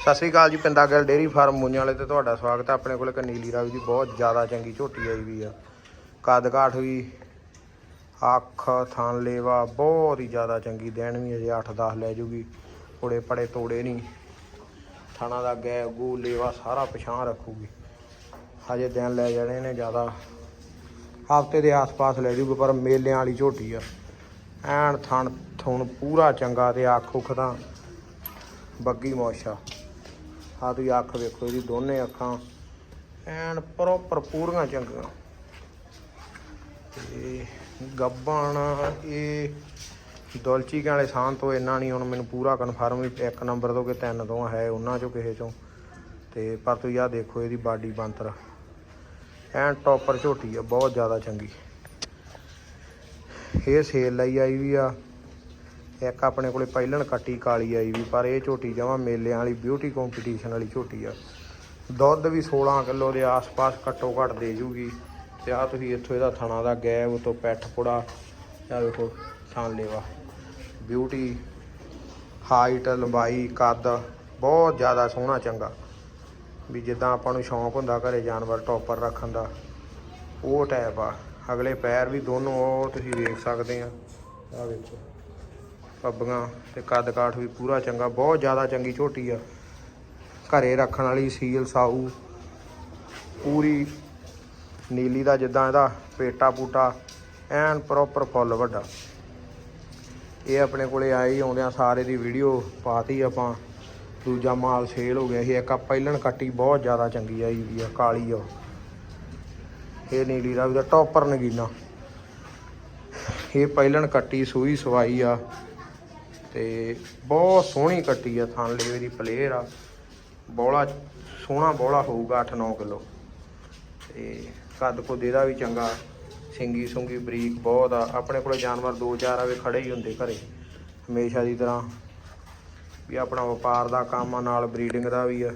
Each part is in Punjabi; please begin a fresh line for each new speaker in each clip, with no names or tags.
ਸਤਿ ਸ੍ਰੀ ਅਕਾਲ ਜੀ, ਪਿੰਡਾ ਗਿੱਲ ਡੇਰੀ ਫਾਰਮ ਮੂੰਆਂ ਵਾਲੇ ਤੇ ਤੁਹਾਡਾ ਸਵਾਗਤ ਹੈ। ਆਪਣੇ ਕੋਲ ਇੱਕ ਨੀਲੀ ਰਾਵੀ ਦੀ ਬਹੁਤ ਜ਼ਿਆਦਾ ਚੰਗੀ ਝੋਟੀ ਆਈ ਵੀ ਆ। ਕੱਦ ਕਾਠ ਵੀ, ਅੱਖ ਥਣ ਲੇਵਾ, ਬਹੁਤ ਹੀ ਜ਼ਿਆਦਾ ਚੰਗੀ ਦੇਣ ਵੀ ਅਜੇ 8-10 ਲੈ ਜੂਗੀ। ਥੋੜੇ ਪੜੇ ਤੋੜੇ ਨਹੀਂ। ਥਾਣਾ ਦਾ ਗੈ, ਗੂ, ਲੇਵਾ ਸਾਰਾ ਪਛਾਣ ਰੱਖੂਗੀ। ਹਜੇ ਦਿਨ ਲੈ ਜਾਣੇ ਨੇ ਜ਼ਿਆਦਾ। ਹਫ਼ਤੇ ਦੇ ਆਸ-ਪਾਸ ਲੈ ਜੂਗੀ, ਪਰ ਮੇਲਿਆਂ ਵਾਲੀ ਝੋਟੀ ਆ। ਐਨ ਥਣ ਥੁਣ ਪੂਰਾ ਚੰਗਾ ਤੇ ਅੱਖ ਉਖ ਤਾਂ ਬੱਗੀ ਮੋਸ਼ਾ। ਆ ਤੁਸੀਂ ਅੱਖ ਵੇਖੋ ਇਹਦੀ ਦੋਨੇ ਅੱਖਾਂ ਐਨ ਪ੍ਰੋਪਰ ਪੂਰੀਆਂ ਚੰਗੀਆਂ। ਤੇ ਗੱਬਣ, ਇਹ ਦੌਲਚੀ ਵਾਲੇ ਸਾਹ ਤੋਂ ਇੰਨਾ ਨਹੀਂ, ਹੁਣ ਮੈਨੂੰ ਪੂਰਾ ਕਨਫਰਮ ਵੀ ਇੱਕ ਨੰਬਰ ਤੋਂ ਕਿ ਤਿੰਨ ਤੋਂ ਹੈ, ਉਹਨਾਂ ਚੋਂ ਕਿਸੇ ਚੋਂ। ਤੇ ਪਰ ਤੁਸੀਂ ਆ ਦੇਖੋ ਇਹਦੀ ਬਾਡੀ ਬੰਤਰ ਐਨ ਟੌਪਰ ਝੋਟੀ ਆ, ਬਹੁਤ ਜ਼ਿਆਦਾ ਚੰਗੀ। ਇਹ ਸੇਲ ਲਈ ਆਈ ਵੀ ਆ। ਇੱਕ ਆਪਣੇ ਕੋਲੇ ਪਹਿਲਣ ਕੱਟੀ ਕਾਲੀ ਆਈ ਵੀ, ਪਰ ਇਹ ਝੋਟੀ ਜਮਾ ਮੇਲਿਆਂ ਵਾਲੀ ਬਿਊਟੀ ਕੰਪੀਟੀਸ਼ਨ ਵਾਲੀ ਝੋਟੀ ਆ। ਦੁੱਧ ਵੀ 16 ਕਿਲੋ ਦੇ ਆਸ-ਪਾਸ ਘੱਟੋ ਘੱਟ ਦੇ ਜੂਗੀ। ਤੇ ਆ ਤੁਸੀਂ ਇੱਥੋਂ ਇਹਦਾ ਥਣਾ ਦਾ ਗੈਬ ਤੋਂ ਪੈਠ ਪੁੜਾ ਆ ਵੇਖੋ ਥਾਂ ਲੇਵਾ ਬਿਊਟੀ ਹਾਈਟ ਲੰਬਾਈ, ਕੱਦ, ਬਹੁਤ ਜ਼ਿਆਦਾ ਸੋਹਣਾ ਚੰਗਾ। ਵੀ ਜਿੱਦਾਂ ਆਪਾਂ ਨੂੰ ਸ਼ੌਂਕ ਹੁੰਦਾ ਘਰੇ ਜਾਨਵਰ ਟੌਪਰ ਰੱਖਣ ਦਾ, ਉਹ ਟਾਈਪ ਆ। ਅਗਲੇ ਪੈਰ ਵੀ ਦੋਨੋਂ ਉਹ ਤੁਸੀਂ ਵੇਖ ਸਕਦੇ ਆ। ਆ ਵੇਖੋ ਪੱਬੀਆਂ ਤੇ ਕੱਦ ਕਾਠ ਵੀ ਪੂਰਾ ਚੰਗਾ, ਬਹੁਤ ਜ਼ਿਆਦਾ ਚੰਗੀ ਝੋਟੀ ਆ। ਘਰੇ ਰੱਖਣ ਵਾਲੀ ਸੀਲ, ਸਾਊ, ਪੂਰੀ ਨੀਲੀ ਦਾ ਜਿੱਦਾਂ ਇਹਦਾ ਪੇਟਾ ਪੂਟਾ, ਐਨ ਪ੍ਰੋਪਰ ਫੁੱਲ ਵੱਡਾ। ਇਹ ਆਪਣੇ ਕੋਲੇ ਆਏ ਹੀ ਆਉਂਦਿਆਂ ਸਾਰੇ ਦੀ ਵੀਡੀਓ ਪਾਤੀ ਆਪਾਂ। ਦੂਜਾ ਮਾਲ ਸੇਲ ਹੋ ਗਿਆ ਸੀ, ਇੱਕ ਆ ਪਹਿਲਣ ਕੱਟੀ ਬਹੁਤ ਜ਼ਿਆਦਾ ਚੰਗੀ ਆਈ ਵੀ ਆ, ਕਾਲੀ ਆ। ਇਹ ਨੀਲੀ ਦਾ ਵੀ ਦਾ ਟੌਪਰ ਨਗੀਨਾ। ਇਹ ਪਹਿਲਣ ਕੱਟੀ ਸੂਈ ਸਵਾਈ ਆ। ਤੇ ਬਹੁਤ ਸੋਹਣੀ ਕੱਟੀ ਆ ਥਣ ਲੇਵੇ ਦੀ ਪਲੇਅਰ ਆ। ਬੋਲਾ, ਸੋਹਣਾ ਬੋਲਾ ਹੋਊਗਾ 8-9 ਕਿਲੋ। ਤੇ ਕੱਦ ਕੋ ਦੇਦਾ ਵੀ ਚੰਗਾ। ਸਿੰਗੀ ਸੁੰਗੀ ਬਰੀਕ ਬਹੁਤ ਆ। ਆਪਣੇ ਕੋਲੇ ਜਾਨਵਰ ਦੋ ਚਾਰ ਆਵੇ ਖੜੇ ਹੀ ਹੁੰਦੇ ਘਰੇ। ਹਮੇਸ਼ਾ ਦੀ ਤਰ੍ਹਾਂ ਵੀ ਆਪਣਾ ਵਪਾਰ ਦਾ ਕੰਮ ਆ, ਨਾਲ ਬਰੀਡਿੰਗ ਦਾ ਵੀ ਆ।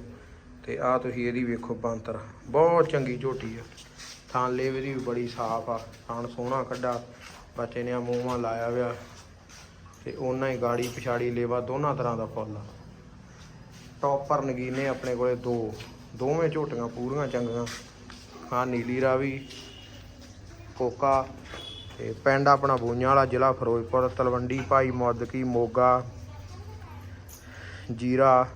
ਤੇ ਆ ਤੁਸੀਂ ਇਹਦੀ ਵੇਖੋ ਬੰਤਰ ਬਹੁਤ ਚੰਗੀ ਝੋਟੀ ਆ। ਥਾਂ ਲੇਵੇ ਦੀ ਵੀ ਬੜੀ ਸਾਫ਼ ਆ। ਥਣ ਸੋਹਣਾ ਕੱਢਾ। ਬੱਚੇ ਨੇ ਆ ਮੂੰਹਾਂ ਲਾਇਆ ਹੋਇਆ। ਤੇ ਉਹਨਾਂ ਹੀ ਗਾੜੀ, ਪਿਛਾੜੀ, ਲੇਵਾ ਦੋਨਾਂ ਤਰ੍ਹਾਂ ਦਾ ਫੁੱਲ ਆ। ਟੌਪਰ ਨਗੀਨੇ ਆਪਣੇ ਕੋਲੇ ਦੋ। ਦੋਵੇਂ ਝੋਟੀਆਂ ਪੂਰੀਆਂ ਚੰਗੀਆਂ। ਹਾਂ ਨੀਲੀ ਰਾਵੀ ਕੋਕਾ ਤੇ ਪਿੰਡ ਆਪਣਾ ਬੂਈਆਂ ਵਾਲਾ ਜ਼ਿਲ੍ਹਾ ਫਿਰੋਜ਼ਪੁਰ, ਤਲਵੰਡੀ ਭਾਈ ਮੁੱਦਕੀ, ਮੋਗਾ, ਜੀਰਾ।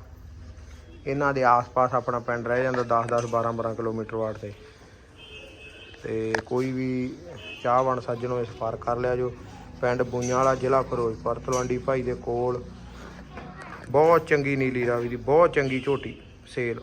ਇਹਨਾਂ ਦੇ ਆਸ-ਪਾਸ ਆਪਣਾ ਪਿੰਡ ਰਹਿ ਜਾਂਦਾ 10-10 12-12 ਕਿਲੋਮੀਟਰ ਵਾੜ ਤੇ। ਤੇ ਕੋਈ ਵੀ ਚਾਹਵਣ ਸੱਜਣ ਹੋਏ ਸੰਪਰਕ ਕਰ ਲਿਆ ਜੋ। ਪਿੰਡ ਬੂਈਆਂ ਵਾਲਾ ਜ਼ਿਲ੍ਹਾ ਫਿਰੋਜ਼ਪੁਰ, ਤਲਵੰਡੀ ਭਾਈ ਦੇ ਕੋਲ ਬਹੁਤ ਚੰਗੀ ਨੀਲੀ ਰਾਵੀ ਦੀ ਬਹੁਤ ਚੰਗੀ ਝੋਟੀ ਸੇਲ।